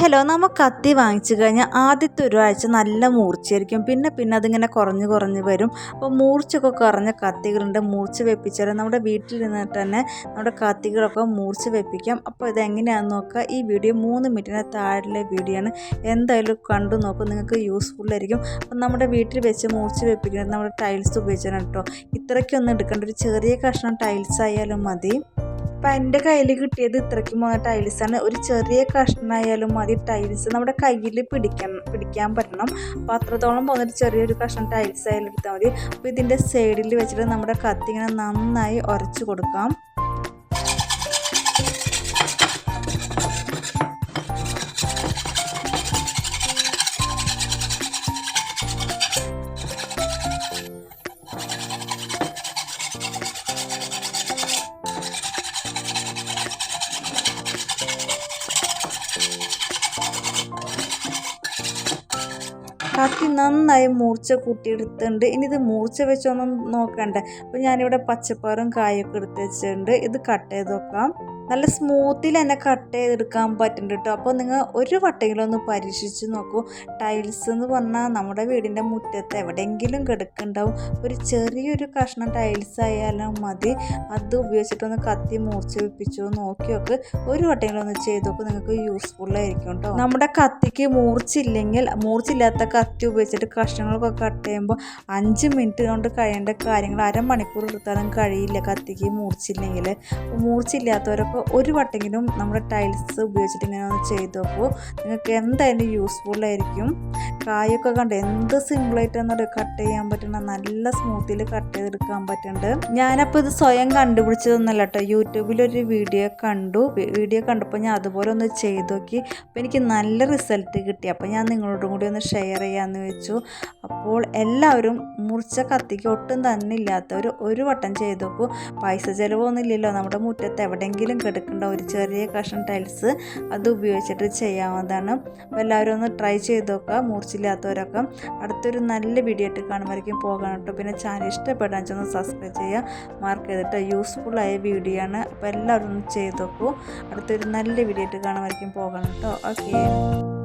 Hello നമ്മൾ കത്തി വാങ്ങിച്ചു കഴിഞ്ഞാൽ ആദ്യത്തെ ഒരാഴ്ച നല്ല മൂർച്ചയായിരിക്കും. പിന്നെ പിന്നെ അതിങ്ങനെ കുറഞ്ഞ് കുറഞ്ഞ് വരും. അപ്പോൾ മൂർച്ചയൊക്കെ കുറഞ്ഞ കത്തികളുണ്ട് മൂർച്ച വെപ്പിച്ചാൽ നമ്മുടെ വീട്ടിൽ നിന്നിട്ട് തന്നെ നമ്മുടെ കത്തികളൊക്കെ മൂർച്ച വെപ്പിക്കാം. അപ്പോൾ ഇതെങ്ങനെയാണെന്ന് നോക്കുക. ഈ വീഡിയോ മൂന്ന് മിനിറ്റിന് താഴെ വീഡിയോ ആണ്. എന്തായാലും കണ്ടു നോക്കും നിങ്ങൾക്ക് യൂസ്ഫുൾ ആയിരിക്കും. അപ്പം നമ്മുടെ വീട്ടിൽ വെച്ച് മൂർച്ച വെപ്പിക്കുന്നത് നമ്മുടെ ടൈൽസ് ഉപയോഗിച്ചാണ് കേട്ടോ. ഇത്രയ്ക്കൊന്നും എടുക്കേണ്ട ഒരു ചെറിയ കഷ്ണം ടൈൽസ് ആയാലും മതി. അപ്പം എന്റെ കയ്യിൽ കിട്ടിയത് ഇത്രയ്ക്ക് മൂന്ന് ടൈൽസാണ് ഒരു ചെറിയ കഷ്ണമായാലും മതി. ടൈൽസ് നമ്മുടെ കയ്യിൽ പിടിക്കാൻ പിടിക്കാൻ പറ്റണം. അപ്പോൾ അത്രത്തോളം പോകുന്നൊരു ചെറിയൊരു കഷ്ണം ടൈൽസ് ആയാലും എടുത്താൽ മതി. അപ്പോൾ ഇതിന്റെ സൈഡിൽ വെച്ചിട്ട് നമ്മുടെ കത്തി ഇങ്ങനെ നന്നായി ഉരച്ച് കൊടുക്കാം. കത്തി നന്നായി മൂർച്ച കൂട്ടിയെടുത്തിട്ടുണ്ട്. ഇനി ഇത് മൂർച്ച വെച്ചൊന്നും നോക്കണ്ട. അപ്പോൾ ഞാനിവിടെ പച്ചപ്പാറും കായൊക്കെ എടുത്ത് വെച്ചിട്ടുണ്ട്. ഇത് കട്ട് ചെയ്ത് നോക്കാം. നല്ല സ്മൂത്തിൽ തന്നെ കട്ട് ചെയ്തെടുക്കാൻ പറ്റുന്നുണ്ട് കേട്ടോ. അപ്പോൾ നിങ്ങൾ ഒരു വട്ടെങ്കിലും ഒന്ന് പരീക്ഷിച്ച് നോക്കൂ. ടൈൽസ് എന്ന് പറഞ്ഞാൽ നമ്മുടെ വീടിന്റെ മുറ്റത്ത് എവിടെയെങ്കിലും കിടക്കുന്നുണ്ടാവും. ഒരു ചെറിയൊരു കഷ്ണം ടൈൽസ് ആയാലും മതി. അത് ഉപയോഗിച്ചിട്ടൊന്ന് കത്തി മൂർച്ച വെപ്പിച്ചു നോക്കി ഒരു വട്ടെങ്കിലും ഒന്ന് ചെയ്ത് നോക്കും നിങ്ങൾക്ക് യൂസ്ഫുൾ ആയിരിക്കും കേട്ടോ. നമ്മുടെ കത്തിക്ക് മൂർച്ചില്ലെങ്കിൽ മൂർച്ചില്ലാത്ത കത്തി ഉപയോഗിച്ചിട്ട് കഷ്ണങ്ങളൊക്കെ കട്ട് ചെയ്യുമ്പോൾ അഞ്ച് മിനിറ്റ് കൊണ്ട് കഴിയേണ്ട കാര്യങ്ങൾ അരമണിക്കൂർ എടുത്താലും കഴിയില്ല. കത്തിക്ക് മൂർച്ചില്ലെങ്കിൽ മൂർച്ചില്ലാത്തവരൊക്കെ ഒരു വട്ടെങ്കിലും നമ്മുടെ ടൈൽസ് ഉപയോഗിച്ചിട്ട് ഇങ്ങനെ ഒന്ന് ചെയ്ത് നോക്കൂ നിങ്ങൾക്ക് എന്തായാലും യൂസ്ഫുൾ ആയിരിക്കും. കായൊക്കെ കണ്ട് എന്ത് സിമ്പിളായിട്ടാണ് കട്ട് ചെയ്യാൻ പറ്റുന്ന നല്ല സ്മൂത്തിൽ കട്ട് ചെയ്തെടുക്കാൻ പറ്റുന്നുണ്ട് ഞാനപ്പോൾ ഇത് സ്വയം കണ്ടുപിടിച്ചതൊന്നല്ല കേട്ടോ യൂട്യൂബിലൊരു വീഡിയോ കണ്ടു. വീഡിയോ കണ്ടപ്പോൾ ഞാൻ അതുപോലെ ഒന്ന് ചെയ്ത് നോക്കി. അപ്പോൾ എനിക്ക് നല്ല റിസൾട്ട് കിട്ടി. അപ്പോൾ ഞാൻ നിങ്ങളോടും കൂടി ഒന്ന് ഷെയർ ചെയ്യാമെന്ന് വെച്ചു. അപ്പോൾ എല്ലാവരും മുറിച്ച കത്തിക്ക് ഒട്ടും തന്നെ ഇല്ലാത്തവർ ഒരു വട്ടം ചെയ്ത് നോക്കൂ. പൈസ ചിലവൊന്നും ഇല്ലല്ലോ. നമ്മുടെ മുറ്റത്ത് എവിടെയെങ്കിലും കിടക്കേണ്ട ഒരു ചെറിയ കഷ്ണം ടൈൽസ് അത് ഉപയോഗിച്ചിട്ട് ചെയ്യാവുന്നതാണ്. അപ്പോൾ എല്ലാവരും ഒന്ന് ട്രൈ ചെയ്ത് നോക്കുക. മൂർച്ചില്ലാത്തവരൊക്കെ അടുത്തൊരു നല്ല വീഡിയോ ആയിട്ട് കാണുമ്പോഴേക്കും പോകാൻ കേട്ടോ. പിന്നെ ചാനൽ ഇഷ്ടപ്പെടാൻ ഒന്ന് സബ്സ്ക്രൈബ് ചെയ്യുക. മാർക്ക് ചെയ്തിട്ട് യൂസ്ഫുൾ ആയ വീഡിയോ ആണ്. അപ്പോൾ എല്ലാവരും ഒന്ന് ചെയ്ത് നോക്കൂ. അടുത്തൊരു നല്ല വീഡിയോ ആയിട്ട് കാണുമ്പോഴേക്കും പോകണം കേട്ടോ. ഓക്കെ